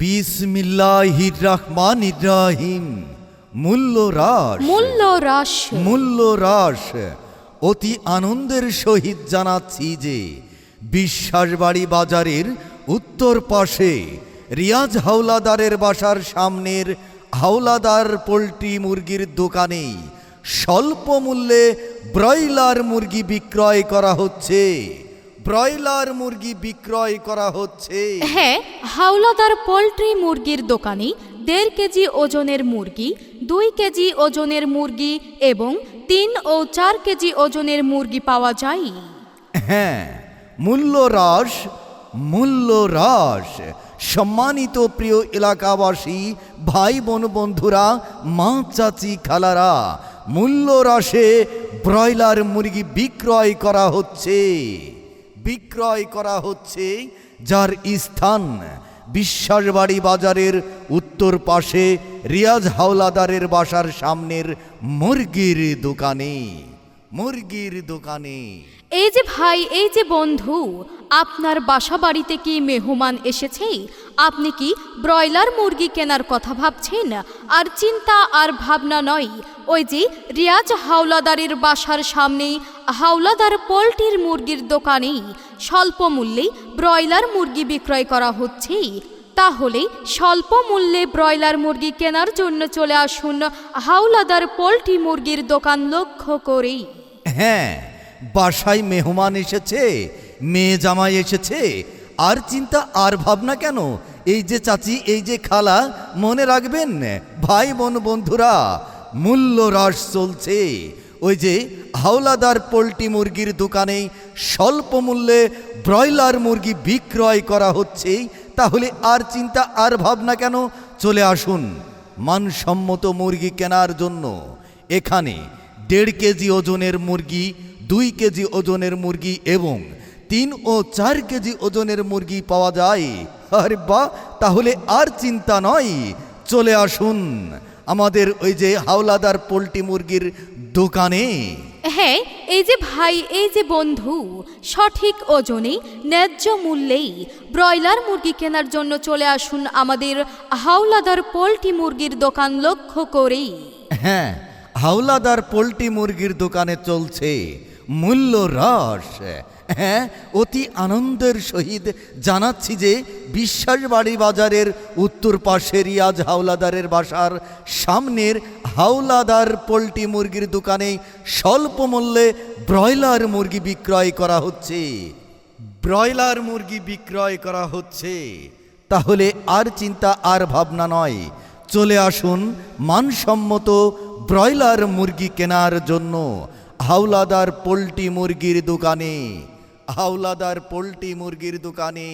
বিসমিল্লাহির রহমান ইব্রাহিম মূল্য হ্রাস মূল্য হ্রাস মূল্য হ্রাস অতি আনন্দের সহিত জানাচ্ছি যে বিশ্বাসবাড়ি বাজারের উত্তর পাশে রিয়াজ হাওলাদারের বাসার সামনের হাওলাদার পোলট্রি মুরগির দোকানে স্বল্প মূল্যে ব্রয়লার মুরগি বিক্রয় করা হচ্ছে। ব্রয়লার মুরগি বিক্রয় করা হচ্ছে। হ্যাঁ হাওলাদার পোলট্রি মুরগির দোকানে দেড় কেজি ওজনের মুরগি দুই কেজি ওজনের মুরগি এবং তিন ও চার কেজি ওজনের মুরগি পাওয়া যায়। হ্যাঁ মূল্য হ্রাস মূল্য হ্রাস। সম্মানিত প্রিয় এলাকাবাসী ভাই বোন বন্ধুরা মা চাচি খালারা মূল্য হ্রাসে ব্রয়লার মুরগি বিক্রয় করা হচ্ছে। বিক্রয় করা হচ্ছে, যার স্থান বিশ্বাসবাড়ি বাজারের উত্তর পাশে রিয়াজ হাওলাদারের বাসার সামনের মুরগির দোকানে। মুরগির দোকানে। এই যে ভাই, এই যে বন্ধু, আপনার বাসা বাড়িতে কি মেহমান এসেছে? আপনি কি ব্রয়লার মুরগি কেনার কথা ভাবছেন? আর চিন্তা আর ভাবনা নয়। ওই যে রিয়াজ হাওলাদারের বাসার সামনেই হাওলাদার পোলট্রির মুরগির দোকানেই স্বল্প মূল্যে ব্রয়লার মুরগি বিক্রয় করা হচ্ছে। তাহলে স্বল্প মূল্যে ব্রয়লার মুরগি কেনার জন্য চলে আসুন হাওলাদার পোলট্রি মুরগির দোকান লক্ষ্য করেই। হ্যাঁ বাসায় মেহমান এসেছে, মেয়ে জামাই এসেছে। আর চিন্তা, আর ভাবনা কেন? এই যে চাচি, এই যে খালা, মনে রাখবেন ভাই বোন বন্ধুরা, মূল্য হ্রাস চলছে। ওই যে হাওলাদার পোলট্রি মুরগির দোকানে স্বল্প মূল্যে ব্রয়লার মুরগি বিক্রয় করা হচ্ছে, তাহলে আর চিন্তা, আর ভাবনা কেন? চলে আসুন, মানসম্মত মুরগি কেনার জন্য। এখানে দেড় কেজি ওজনের মুরগি দুই কেজি ওজনের মুরগি এবং তিন ও চার কেজি ওজনের মুরগি পাওয়া যায়। আরে বা তাহলে আর চিন্তা নয়। চলে আসুন আমাদের ওই যে হাওলাদার পোলট্রি মুরগির দোকানে। হ্যাঁ এই যে ভাই এই যে বন্ধু সঠিক ওজনে ন্যায্য মূল্যেই ব্রয়লার মুরগি কেনার জন্য চলে আসুন আমাদের হাওলাদার পোলট্রি মুরগির দোকান লক্ষ্য করেই। হ্যাঁ হাওলাদার পোলট্রি মুরগির দোকানে চলছে মূল্য হ্রাস। হ্যাঁ অতি আনন্দের সহিত জানাচ্ছি যে বিশ্বাসবাড়ি বাজারের উত্তর পাশে রিয়াজ হাওলাদারের বাসার সামনের হাওলাদার পোলট্রি মুরগির দোকানে স্বল্প মূল্যে ব্রয়লার মুরগি বিক্রয় করা হচ্ছে। ব্রয়লার মুরগি বিক্রয় করা হচ্ছে। তাহলে আর চিন্তা আর ভাবনা নয়। চলে আসুন মানসম্মত ব্রয়লার মুরগি কেনার জন্য হাওলাদার পোলট্রি মুরগির দোকানে হাওলাদার পোলট্রি মুরগির দোকানে